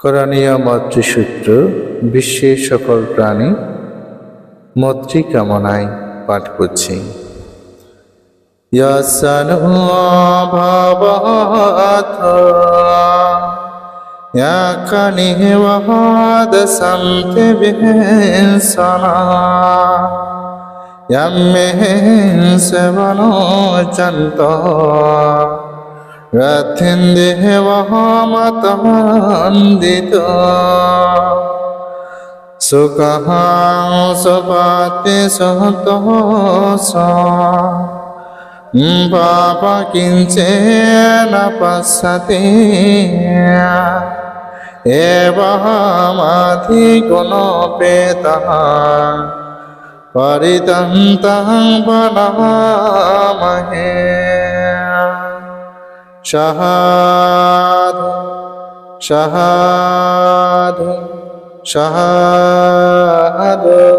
করণীয় মাতৃসূত্র বিশ্বের সকল প্রাণী মৈত্রী কামনায় পাঠ করছি। ভবত নিহবাদ সন্তে বিহসনা यम्मे सेवनो चन्त रथिन्देवमतमन्दित सुखं सुपाति सुतः पाप किञ्चेन पश्यति एवमधिगुणोपेतः परितन्तं শাহাদ শাহাদ শাহাদ।